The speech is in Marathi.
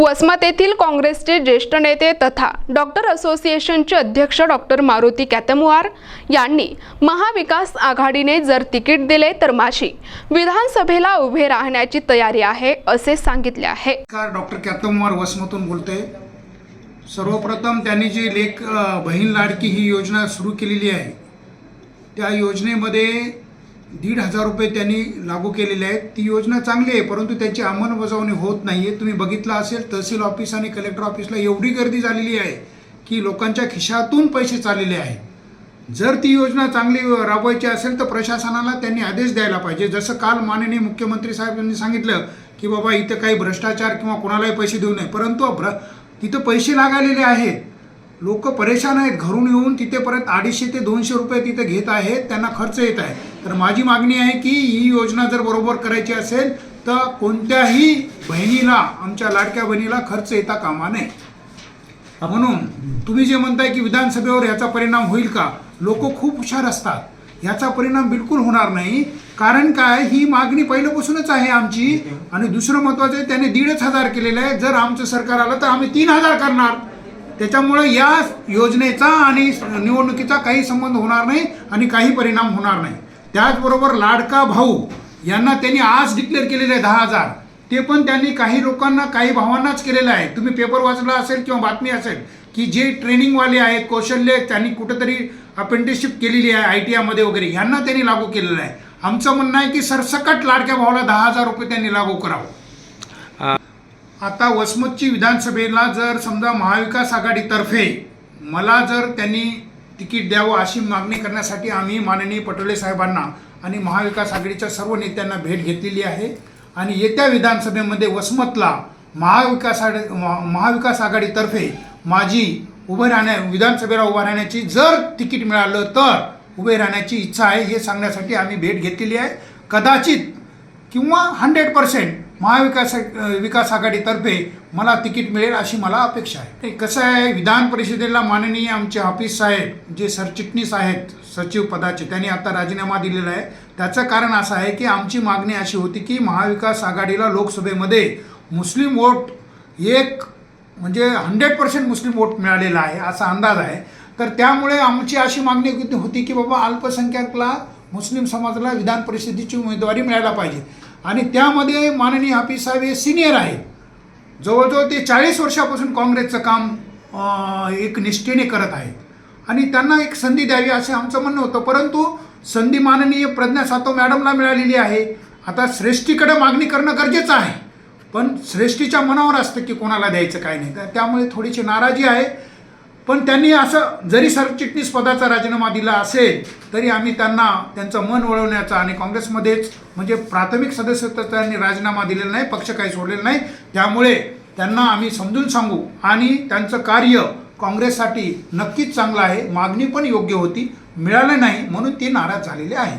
वसमत येथील काँग्रेसचे ज्येष्ठ नेते तथा डॉक्टर असोसिएशनचे अध्यक्ष डॉक्टर मारुती कॅतमुआर यांनी महाविकास आघाडीने जर तिकीट दिले तर माझी विधानसभेला उभे राहण्याची तयारी आहे असे सांगितले आहे. डॉक्टर कॅतमुआर वसमतून बोलते सर्वप्रथम त्यांनी जी लेख बहीण लाडकी ही योजना सुरू केलेली आहे त्या योजनेमध्ये दीड हजार रुपये त्यांनी लागू केलेले आहेत. ती योजना चांगली आहे परंतु त्याची अंमलबजावणी होत नाही आहे तुम्ही बघितलं असेल तहसील ऑफिस आणि कलेक्टर ऑफिसला एवढी गर्दी झालेली आहे की लोकांच्या खिशातून पैसे चाललेले आहेत. जर ती योजना चांगली राबवायची असेल तर प्रशासनाला त्यांनी आदेश द्यायला पाहिजे. जसं काल माननीय मुख्यमंत्री साहेब यांनी सांगितलं की बाबा इथं काही भ्रष्टाचार किंवा कोणालाही पैसे देऊ नये. परंतु भ्र तिथं पैसे लागालेले आहेत. लोक परेशान आहेत. घरून येऊन तिथे परत अडीचशे ते दोनशे रुपये तिथे घेत आहेत. त्यांना खर्च येत आहे. तर माझी मागणी आहे की ही योजना जर बरोबर करायची असेल तर कोणत्याही बहिणीला आमच्या लाडक्या बहिणीला खर्च येता कामा नये. म्हणून तुम्ही जे म्हणताय की विधानसभेवर याचा परिणाम होईल का? लोक खूप हुशार असतात. याचा परिणाम बिलकुल होणार नाही. कारण काय? ही मागणी पहिल्यापासूनच आहे आमची. आणि दुसरं महत्वाचं आहे त्याने दीडच हजार केलेलं आहे. जर आमचं सरकार आलं तर आम्ही तीन हजार करणार. त्याच्यामुळे या योजनेचा आणि निवडणुकीचा काही संबंध होणार नाही आणि काही परिणाम होणार नाही. त्याचबरोबर लाडका भाऊ यांना त्यांनी आज डिक्लेअर केलेले आहे दहा हजार. ते पण त्यांनी काही लोकांना काही भावांनाच केलेलं आहे. तुम्ही पेपर वाचला असेल किंवा बातमी असेल की जे ट्रेनिंगवाले आहेत कौशल्य त्यांनी कुठंतरी अप्रेंटिसशिप केलेली आहे आय टी आयमध्ये वगैरे यांना त्यांनी लागू केलेलं आहे. आमचं म्हणणं आहे की सरसकट लाडक्या भावाला दहा हजार रुपये त्यांनी लागू करावं. आता वसमतची विधानसभेला जर समजा महाविकास आघाडीतर्फे मला जर त्यांनी तिकीट द्यावं अशी मागणी करण्यासाठी आम्ही माननीय पटोले साहेबांना आणि महाविकास आघाडीच्या सर्व नेत्यांना भेट घेतलेली आहे. आणि येत्या विधानसभेमध्ये वसमतला महाविकास आघाडी महाविकास आघाडीतर्फे माझी उभे राहण्या विधानसभेला उभं राहण्याची जर तिकीट मिळालं तर उभे राहण्याची इच्छा आहे हे सांगण्यासाठी आम्ही भेट घेतलेली आहे. कदाचित किंवा हंड्रेड पर्सेंट महाविकास विकास आघाडीतर्फे मला तिकीट मिळेल अशी मला अपेक्षा आहे. ते कसं आहे विधान परिषदेला माननीय आमचे हाफिज साहेब जे सरचिटणीस आहेत सचिव पदाचे त्यांनी आता राजीनामा दिलेला आहे. त्याचं कारण असं आहे की आमची मागणी अशी होती की महाविकास आघाडीला लोकसभेमध्ये मुस्लिम वोट एक म्हणजे हंड्रेड पर्सेंट मुस्लिम वोट मिळालेला आहे असा अंदाज आहे. तर त्यामुळे आमची अशी मागणी होती की बाबा अल्पसंख्याकला मुस्लिम समाजाला विधान परिषदेची उमेदवारी मिळायला पाहिजे. आणि त्यामध्ये माननीय हाफिज साहेब हे सिनियर आहेत. जवळजवळ ते चाळीस वर्षापासून काँग्रेसचं काम एक निष्ठेने करत आहेत. आणि त्यांना एक संधी द्यावी असं आमचं म्हणणं होतं. परंतु संधी माननीय प्रज्ञा सातव मॅडमला मिळालेली आहे. आता श्रेष्ठीकडे मागणी करणं गरजेचं आहे. पण श्रेष्ठीच्या मनावर असतं की कोणाला द्यायचं काय नाही. तर त्यामुळे थोडीशी नाराजी आहे. पण त्यांनी असं जरी सरचिटणीस पदाचा राजीनामा दिला असेल तरी आम्ही त्यांना त्यांचं मन वळवण्याचा आणि काँग्रेसमध्येच म्हणजे प्राथमिक सदस्यत्व त्यांनी राजीनामा दिलेला नाही पक्ष काही सोडलेला नाही. त्यामुळे त्यांना आम्ही समजून सांगू आणि त्यांचं कार्य काँग्रेससाठी नक्कीच चांगलं आहे. मागणी पण योग्य होती. मिळालं नाही म्हणून ते नाराज झालेले आहे